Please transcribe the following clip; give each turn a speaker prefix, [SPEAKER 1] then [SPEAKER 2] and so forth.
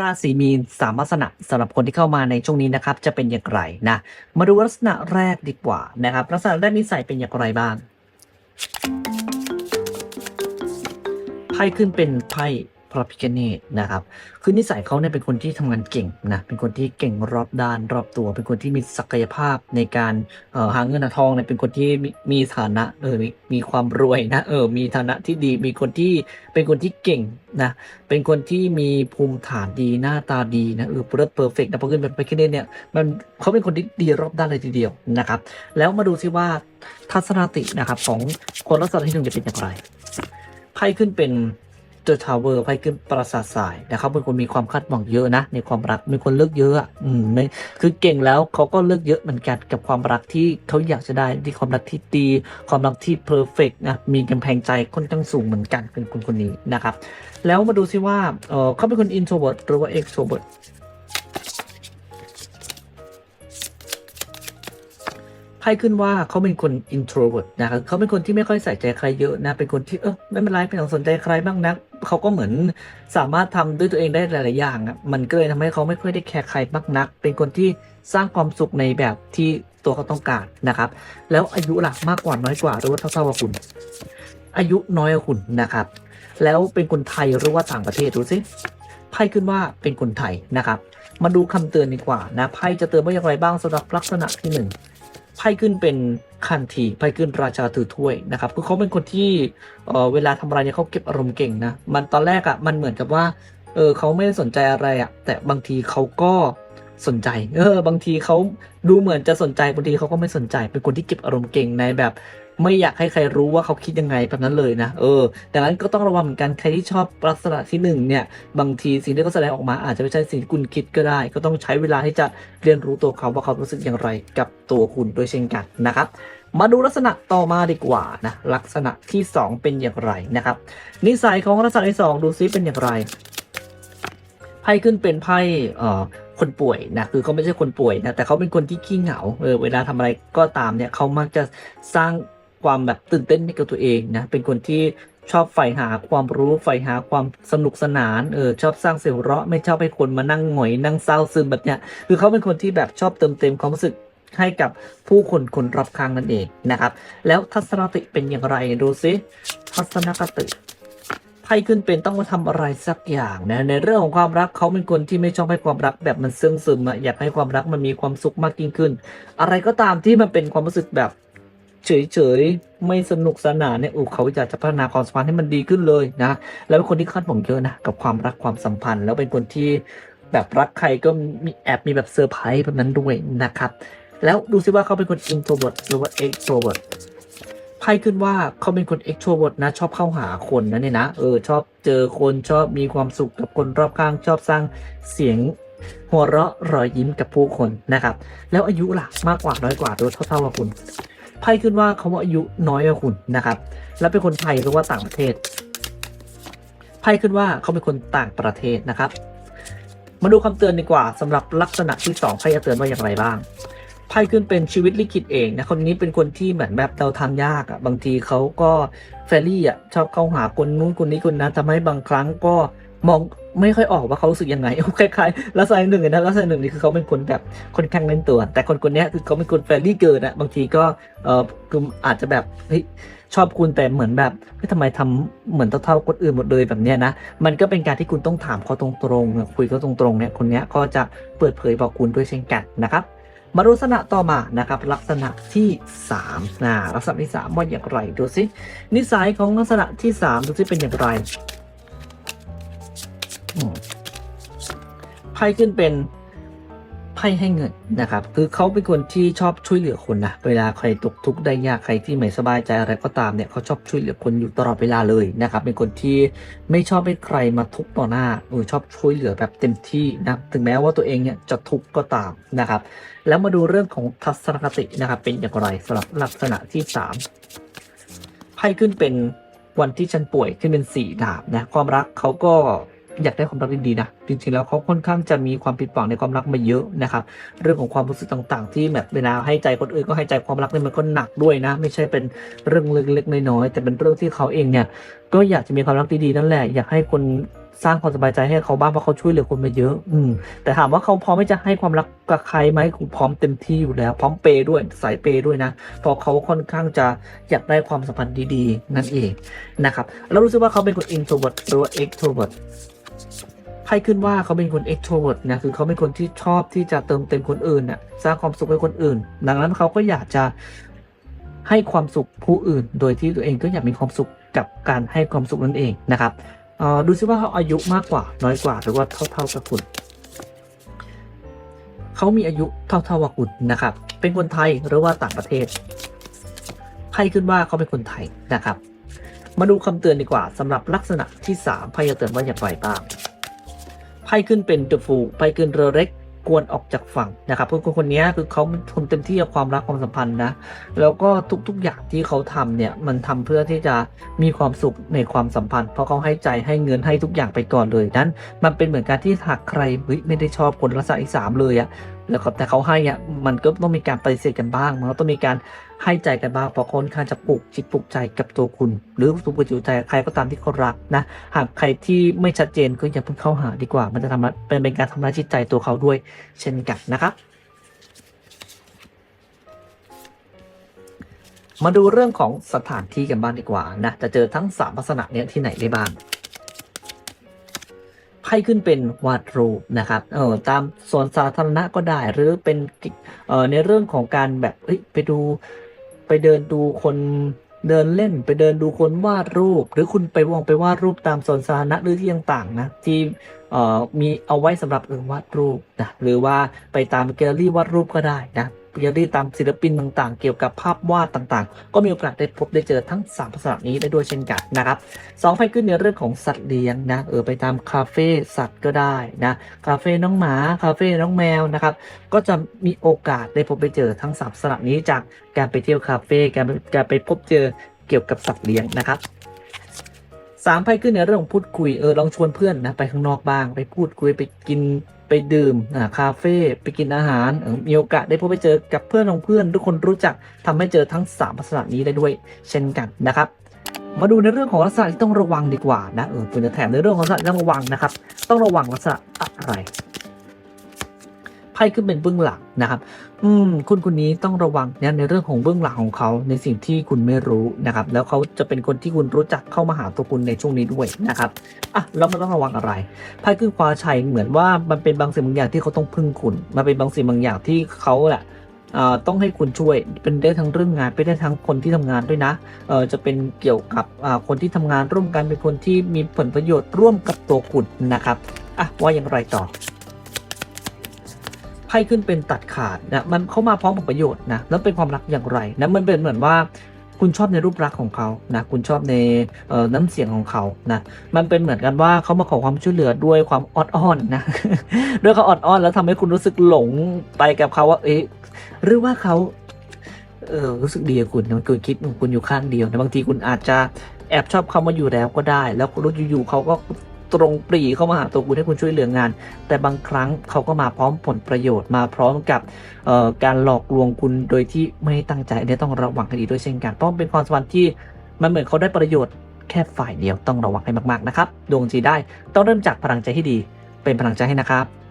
[SPEAKER 1] ราศีมีนสามลักษณะสำหรับคนที่เข้ามาในช่วงนี้นะครับจะเป็นอย่างไรนะมาดูลักษณะแรกดีกว่านะครับลักษณะแรกนิสัยเป็นอย่างไรบ้างไพ่ขึ้นเป็นไพ่ พระพิคเนตนะครับ คือนิสัยเขาเนี่ยเป็นคนที่ทำงานเก่งนะ เป็นคนที่เก่งรอบด้านรอบตัว เป็นคนที่มีศักยภาพในการหาเงินหาทองเนี่ยเป็นคนที่มีฐานะเออมีมีความรวยนะเออมีฐานะที่ดี มีคนที่เป็นคนที่เก่งนะ เป็นคนที่มีภูมิฐานดีหน้าตาดีนะเออเลิศเพอร์เฟกต์นะพอขึ้นเป็นไปขึ้นเนี่ยมันเขาเป็นคนที่ดีรอบด้านเลยทีเดียวนะครับ แล้วมาดูซิว่าทัศนตินะครับของคนลักษณะที่หนึ่งจะเป็นอย่างไรไพ่ขึ้นเป็น เจอทาวเวอร์ไพ่ขึ้นปราสาททรายนะครับเป็นคนมีความคาดหวังเยอะนะ ในความรักมีคนเลือกเยอะอืมไม่คือเก่งแล้วเขาก็เลือกเยอะเหมือนกันกับความรักที่เขาอยากจะได้ที่ความรักที่ดีความรักที่เพอร์เฟกนะมีกำแพงใจค่อนข้างสูงเหมือนกันเป็นคนคนนี้นะครับ แล้วมาดูซิว่าเออเขาเป็นคน introvert หรือว่า extrovert ไพ่ขึ้นว่าเขาเป็นคน introvert นะครับเขาเป็นคนที่ไม่ค่อยใส่ใจใครเยอะนะ เป็นคนที่เออไม่เป็นไรไม่ต้องสนใจใครบ้างนะ เขาก็เหมือนสามารถทำด้วยตัวเองได้หลาย ๆ อย่างอะมันก็เลยทำให้เขาไม่ค่อยได้แคร์ใครมากนัก เป็นคนที่สร้างความสุขในแบบที่ตัวเขาต้องการนะครับ แล้วอายุหลักมากกว่าน้อยกว่าหรือว่าเท่าๆกับคุณ อายุน้อยกว่าคุณนะครับ แล้วเป็นคนไทยหรือว่าต่างประเทศดูสิไพ่ขึ้นว่าเป็นคนไทยนะครับ มาดูคำเตือนดีกว่านะไพ่จะเตือนว่าอย่างไรบ้างสำหรับลักษณะที่หนึ่ง ไพ่ขึ้นเป็นคันทีไพ่ขึ้นราชาถือถ้วยนะครับคือเขาเป็นคนที่เออเวลาทำอะไรเนี่ยเขาเก็บอารมณ์เก่งนะมันตอนแรกอะ่ะมันเหมือนกับว่าเออเขาไม่ได้สนใจอะไรอะ่ะแต่บางทีเขาก็สนใจ เออ บางทีเขาดูเหมือนจะสนใจ บางทีเขาก็ไม่สนใจ เป็นคนที่เก็บอารมณ์เก่งในแบบ ไม่อยากให้ใครรู้ว่าเขาคิดยังไงแบบนั้นเลยนะเออดังนั้นก็ต้องระวังเหมือนกันใครที่ชอบลักษณะที่หนึ่งเนี่ยบางทีสิ่งที่เขาแสดงออกมาอาจจะไม่ใช่สิ่งที่คุณคิดก็ได้ ก็ต้องใช้เวลาที่จะเรียนรู้ตัวเขาว่าเขารู้สึกอย่างไรกับตัวคุณด้วยเช่นกันนะครับมาดูลักษณะต่อมาดีกว่านะลักษณะที่ 2 เป็นอย่างไรนะครับ นิสัยของลักษณะที่สองดูซิเป็นอย่างไรไพ่ขึ้นเป็นไพ่เอ่อคนป่วยนะคือเขาไม่ใช่คนป่วยนะแต่เขาเป็นคนที่ขี้เหงาเออเวลาทำอะไรก็ตามเนี่ยเขามักจะสร้าง ความแบบตื่นเต้นให้กับตัวเองนะเป็นคนที่ชอบใฝ่หาความรู้ใฝ่หาความสนุกสนานเออชอบสร้างเสียงเราะไม่ชอบให้คนมานั่งหงอยนั่งเศร้าซึมแบบเนี้ยคือเขาเป็นคนที่แบบชอบเติมเต็มความรู้สึกให้กับผู้คนคนรอบข้างนั่นเองนะครับ แล้วทัศนคติเป็นอย่างไรดูซิทัศนคติไพ่ขึ้นเป็นต้องมาทำอะไรสักอย่างนะในเรื่องของความรักเขาเป็นคนที่ไม่ชอบให้ความรักแบบมันเสื่องซึมอะอยากให้ความรักมันมีความสุขมากยิ่งขึ้น อะไรก็ตามที่มันเป็นความรู้สึกแบบ เฉยๆ ไม่สนุกสนานเนี่ยโอ้เขาอยากจะพัฒนาความสัมพันธ์ให้มันดีขึ้นเลยนะ แล้วเป็นคนที่คาดหวังเยอะนะกับความรักความสัมพันธ์ แล้วเป็นคนที่แบบรักใครก็มีแอบมีแบบเซอร์ไพรส์แบบนั้นด้วยนะครับ แล้วดูซิว่าเขาเป็นคน introvert หรือว่า extrovert ไพ่ขึ้นว่าเขาเป็นคน extrovert นะ ชอบเข้าหาคนนะเนี่ยนะเออชอบเจอคนชอบมีความสุขกับคนรอบข้างชอบสร้างเสียงหัวเราะรอยยิ้มกับผู้คนนะครับ แล้วอายุล่ะมากกว่าน้อยกว่าหรือว่าเท่าๆกับคุณ ไพ่ขึ้นว่าเขาว่าอายุน้อยกว่าคุณนะครับ แล้วเป็นคนไทยหรือว่าต่างประเทศไพ่ขึ้นว่าเขาเป็นคนต่างประเทศนะครับ มาดูคำเตือนดีกว่าสำหรับลักษณะที่สองไพ่จะเตือนว่าอย่างไรบ้างไพ่ขึ้นเป็นชีวิตลิขิตเองนะคนนี้เป็นคนที่เหมือนแบบเดาทางยากอะ่ะบางทีเขาก็แฟรรี่อะชอบเข้าหาคนนู้นคนนี้คนนั้นทำให้บางครั้งก็ มองไม่ค่อยออกว่าเขารู้สึกยังไงคล้ายๆลักษณะหนึ่งเลยนะลักษณะหนึ่งนี่คือเขาเป็นคนแบบค่อนข้างเล่นตัว แต่คนคนนี้คือเขาเป็นคนแฟรรี่เกินอะบางทีก็เออคืออาจจะแบบเฮ้ยชอบคุณแต่เหมือนแบบเฮ้ยทำไมทำเหมือนเท่าๆคนอื่นหมดเลยแบบเนี้ยนะมันก็เป็นการที่คุณต้องถามเขาตรงๆคุยเขาตรงๆเนี่ยคนนี้ก็จะเปิดเผยบอกคุณด้วยเช่นกันนะครับมาลักษณะต่อมานะครับ ลักษณะที่3นะลักษณะที่3ว่าอย่างไรดูสินิสัยของลักษณะที่3ดูสิเป็นอย่างไร พ่ขึ้นเป็นไพ่ให้เงินนะครับ คือเขาเป็นคนที่ชอบช่วยเหลือคนนะเวลาใครตกทุกข์ได้ยากใครที่ไม่สบายใจอะไรก็ตามเนี่ยเขาชอบช่วยเหลือคนอยู่ตลอดเวลาเลยนะครับ เป็นคนที่ไม่ชอบให้ใครมาทุกข์ต่อหน้าเออชอบช่วยเหลือแบบเต็มที่นะถึงแม้ว่าตัวเองเนี่ยจะทุกข์ก็ตามนะครับ แล้วมาดูเรื่องของทัศนคตินะครับ เป็นอย่างไรสำหรับลักษณะที่3ไพ่ขึ้นเป็นวันที่ฉันป่วยขึ้นเป็นสี่ดาบนะความรักเขาก็ อยากได้ความรักดีๆนะจริงๆแล้วเขาค่อนข้างจะมีความผิดหวังในความรักมาเยอะนะครับเรื่องของความรู้สึกต่างๆ ที่แบบเวลาให้ใจคนอื่นก็ให้ใจความรักเนี่ยมันก็หนักด้วยนะ ไม่ใช่เป็นเรื่องเล็กๆน้อยๆแต่เป็นเรื่องที่เขาเองเนี่ยก็อยากจะมีความรักดีๆนั่นแหละอยากให้คนสร้างความสบายใจให้เขาบ้างเพราะเขาช่วยเหลือคนมาเยอะ อืม แต่ถามว่าเขาพร้อมที่จะให้ความรักกับใครไหมคุณพร้อมเต็มที่อยู่แล้ว พร้อมเปย์ด้วยสายเปย์ด้วยนะเพราะเขาค่อนข้างจะอยากได้ความสัมพันธ์ดีๆ นั่นเองนะครับแล้วรู้สึกว่าเขาเป็นคน introvert หรือว่า extrovert ไพ่ขึ้นว่าเขาเป็นคน extrovert นะคือเขาเป็นคนที่ชอบที่จะเติมเต็มคนอื่นน่ะสร้างความสุขให้คนอื่น ดังนั้นเขาก็อยากจะให้ความสุขผู้อื่น โดยที่ตัวเองก็อยากมีความสุขกับการให้ความสุขนั่นเองนะครับดูซิว่าเขาอายุมากกว่าน้อยกว่าหรือว่าเท่าๆกับคุณเขามีอายุเท่าๆกับคุณนะครับ เป็นคนไทยหรือว่าต่างประเทศไพ่ขึ้นว่าเขาเป็นคนไทยนะครับ มาดูคำเตือนดีกว่าสำหรับลักษณะที่ 3ไพ่จะเตือนว่าอย่างไรบ้างไพ่ขึ้นเป็น The Fool ไพ่ขึ้นเรือเล็กกวนออกจากฝั่งนะครับคนคนคนนี้คือเขาทนเต็มที่กับความรักความสัมพันธ์นะ แล้วก็ทุกๆอย่างที่เขาทำเนี่ยมันทำเพื่อที่จะมีความสุขในความสัมพันธ์ เพราะเขาให้ใจให้เงินให้ทุกอย่างไปก่อนเลยนั้น มันเป็นเหมือนการที่หากใครไม่ได้ชอบคนลักษณะอีสามเลยอะ แล้วแต่เขาให้อะมันก็ต้องมีการปฏิเสธกันบ้าง มันก็ต้องมีการให้ใจกันบ้างเพราะคนข้างจะปลูกจิตปลูกใจกับตัวคุณ หรือปลูกจิตใจใครก็ตามที่เขารักนะหากใครที่ไม่ชัดเจนก็อย่าเพิ่งเข้าหาดีกว่า มันจะทำเป็นเป็นการทำร้ายจิตใจตัวเขาด้วยเช่นกันนะครับมาดูเรื่องของสถานที่กันบ้างดีกว่านะ จะเจอทั้งสามลักษณะเนี้ยที่ไหนได้บ้าง ไพ่ขึ้นเป็นวาดรูปนะครับเออตามสวนสาธารณะก็ได้ หรือเป็นเออในเรื่องของการแบบเอ้ยไปดูไปเดินดูคนเดินเล่นไปเดินดูคนวาดรูป หรือคุณไปวองไปวาดรูปตามสวนสาธารณะหรือที่ต่างๆนะที่เออมีเอาไว้สำหรับเออวาดรูปนะหรือว่าไปตามแกลเลอรี่วาดรูปก็ได้นะ เลอรี่ตามศิลปินต่างๆ เกี่ยวกับภาพวาดต่างๆ ก็มีโอกาสได้พบได้เจอทั้งสามลักษณะนี้ได้ด้วยเช่นกันนะครับสองไพ่ขึ้นในเรื่องของสัตว์เลี้ยงนะเออไปตามคาเฟ่สัตว์ก็ได้นะคาเฟ่น้องหมาคาเฟ่น้องแมวนะครับก็จะมีโอกาสได้พบไปเจอทั้งสามลักษณะนี้จากการไปเที่ยวคาเฟ่การการไปพบเจอเกี่ยวกับสัตว์เลี้ยงนะครับสามไพ่ขึ้นในเรื่องของพูดคุยเออลองชวนเพื่อนนะไปข้างนอกบ้าง ไปพูดคุยไปกินไปดื่มนะคาเฟ่ไปกินอาหารมีโอกาสได้พบไปเจอกับเพื่อนของเพื่อน ทุกคนรู้จักทำให้เจอทั้งสามลักษณะนี้ได้ด้วย เช่นกันนะครับ มาดูในเรื่องของลักษณะที่ต้องระวังดีกว่านะเออคุณจะแถมในเรื่องของลักษณะที่ต้องระวังนะครับ ต้องระวังลักษณะอะไร ไพ่ขึ้นเป็นเบื้องหลังนะครับ อืม คุณคนนี้ต้องระวังเนี่ยในเรื่องของเบื้องหลังของเขาในสิ่งที่คุณไม่รู้นะครับ แล้วเขาจะเป็นคนที่คุณรู้จักเข้ามาหาตัวคุณในช่วงนี้ด้วยนะครับอะแล้วมันต้องระวังอะไรไพ่ขึ้นคว้าชัยเหมือนว่ามันเป็นบางสิ่งบางอย่างที่เขาต้องพึ่งคุณมันเป็นบางสิ่งบางอย่างที่เขาแหละอ่าต้องให้คุณช่วยเป็นได้ทั้งเรื่องงานเป็นได้ทั้งคนที่ทำงานด้วยนะเออจะเป็นเกี่ยวกับอ่าคนที่ทำงานร่วมกันเป็นคนที่มีผลประโยชน์ร่วมกับตัวคุณนะครับอะว่าอย่างไรต่อ พ่ขึ้นเป็นตัดขาดนะมันเข้ามาพร้อมกับประโยชน์นะแล้วเป็นความรักอย่างไรนะมันเป็นเหมือนว่าคุณชอบในรูปลักษณ์ของเขานะคุณชอบในน้ำเสียงของเขานะมันเป็นเหมือนกันว่าเขามาขอความช่วยเหลือด้วยความออดอ้อนนะด้วยเขาออดอ้อนแล้วทำให้คุณรู้สึกหลงไปกับเขาว่าเอ๊ะหรือว่าเขาเออรู้สึกดีกับคุณมันเกิดคิดของคุณอยู่ข้างเดียวนะบางทีคุณอาจจะแอบชอบเขามาอยู่แล้วก็ได้ แล้วคุณรู้อยู่ๆเขาก็ ตรงปรีเข้ามาหาตัวคุณให้คุณช่วยเหลืองาน แต่บางครั้งเขาก็มาพร้อมผลประโยชน์มาพร้อมกับการหลอกลวงคุณโดยที่ไม่ตั้งใจอันนี้ต้องระวังให้ดีด้วยเช่นกันเพราะเป็นความสัมพันธ์ที่มันเหมือนเขาได้ประโยชน์แค่ฝ่ายเดียวต้องระวังให้มากๆนะครับดวงจีได้ต้องเริ่มจากพลังใจที่ดี เป็นพลังใจให้นะครับ